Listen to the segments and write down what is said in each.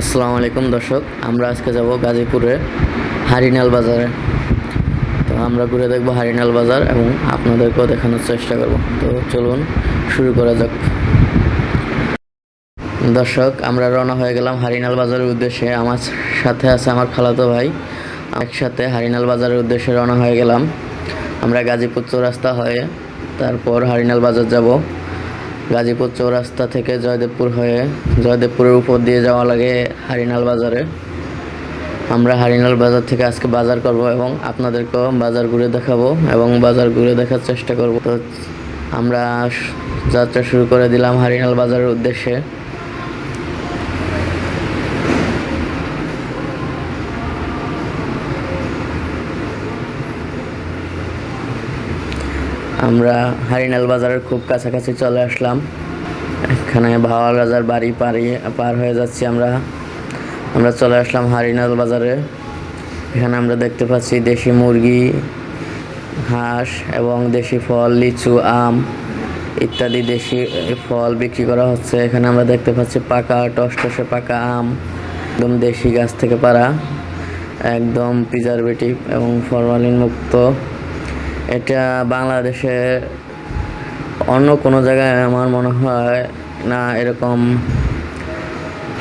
আসসালামু আলাইকুম দর্শক, আমরা আজকে যাব গাজীপুরে হারিনাল বাজারে। তো আমরা ঘুরে দেখব হারিনাল বাজার এবং আপনাদেরকেও দেখানোর চেষ্টা করব। তো চলুন শুরু করা যাক। দর্শক, আমরা রওনা হয়ে গেলাম হারিনাল বাজারের উদ্দেশ্যে। আমার সাথে আছে আমার খালাতো ভাই। একসাথে হারিনাল বাজারের উদ্দেশ্যে রওনা হয়ে গেলাম। আমরা গাজীপুর চৌরাস্তা হয়ে তারপর হারিনাল বাজার যাব। গাজীপুর চৌরাস্তা থেকে জয়দেবপুর হয়ে জয়দেবপুরের উপর দিয়ে যাওয়া লাগে হারিনাল বাজারে। আমরা হারিনাল বাজার থেকে আজকে বাজার করব এবং আপনাদেরকেও বাজার ঘুরে দেখাবো এবং বাজার ঘুরে দেখার চেষ্টা করব। তো আমরা যাত্রা শুরু করে দিলাম হারিনাল বাজারের উদ্দেশ্যে। আমরা হারিনাল বাজারের খুব কাছাকাছি চলে আসলাম। এখানে ভাওয়াল রাজার বাড়ি পারি পার হয়ে যাচ্ছি আমরা। আমরা চলে আসলাম হারিনাল বাজারে। এখানে আমরা দেখতে পাচ্ছি দেশি মুরগি, হাঁস এবং দেশি ফল, লিচু, আম ইত্যাদি দেশি ফল বিক্রি করা হচ্ছে। এখানে আমরা দেখতে পাচ্ছি পাকা, টসটসে পাকা আম, একদম দেশি গাছ থেকে পারা, একদম প্রিজারভেটিভ এবং ফরমালিন মুক্ত। এটা বাংলাদেশে অন্য কোনো জায়গায় আমার মনে হয় না এরকম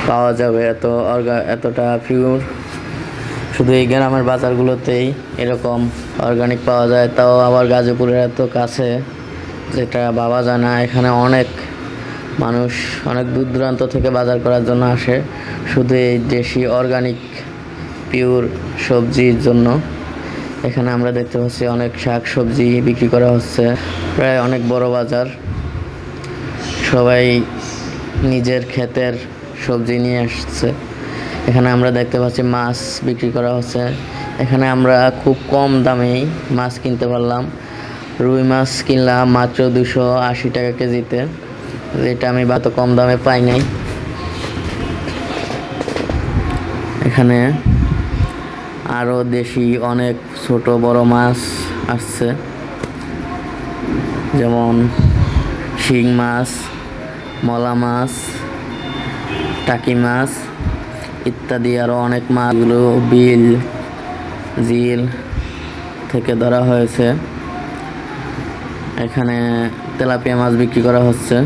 পাওয়া যাবে এত অর্গা, এতটা পিওর শুধু এই গ্রামের বাজারগুলোতেই এরকম অর্গানিক পাওয়া যায়। তাও আবার গাজীপুরের এত কাছে, যেটা ভাবা যায় না, এখানে অনেক মানুষ অনেক দূর দূরান্ত থেকে বাজার করার জন্য আসে। শুধু এই দেশি অর্গানিক পিওর সবজির জন্য। এখানে আমরা দেখতে পাচ্ছি অনেক শাক সবজি বিক্রি করা হচ্ছে, প্রায় অনেক বড় বাজার। সবাই নিজের ক্ষেতের সবজি নিয়ে আসছে। এখানে আমরা দেখতে পাচ্ছি মাছ বিক্রি করা হচ্ছে। এখানে আমরা খুব কম দামেই মাছ কিনতে পারলাম। রুই মাছ কিনলাম মাত্র দুশো আশি টাকা কেজিতে, যেটা আমি এত কম দামে পাই নাই। এখানে আরও দেশি অনেক ছোট বড় মাছ আসছে। যেমন শিং মাছ, মলা মাছ, টাকি মাছ ইত্যাদি আরও অনেক মাছগুলো বিল, জিল থেকে ধরা হয়েছে। এখানে তেলাপিয়া মাছ বিক্রি করা হচ্ছে।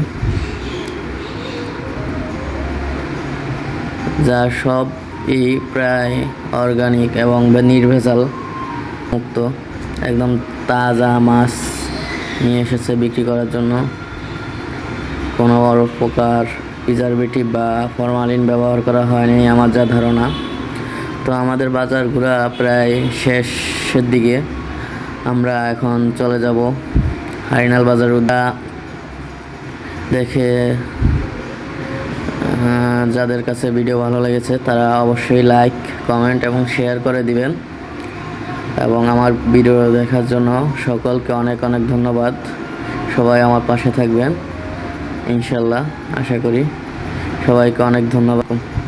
যা সব এই প্রায় অর্গানিক এবং নির্ভেজাল মুক্ত। একদম তাজা মাছ নিয়ে এসেছে বিক্রি করার জন্য। কোনো বড় প্রকার প্রিজারভেটিভ বা ফরমালিন ব্যবহার করা হয়নি, আমার যা ধারণা। তো আমাদের বাজার ঘোরা প্রায় শেষের দিকে। আমরা এখন চলে যাব হারিনাল বাজার উদা দেখে যাদের কাছে ভিডিও ভালো লেগেছে, তারা অবশ্যই লাইক কমেন্ট এবং শেয়ার করে দিবেন। এবং আমার ভিডিও দেখার জন্য সকলকে অনেক অনেক ধন্যবাদ। সবাই আমার পাশে থাকবেন। ইনশাল্লাহ, আশা করি সবাইকে অনেক ধন্যবাদ।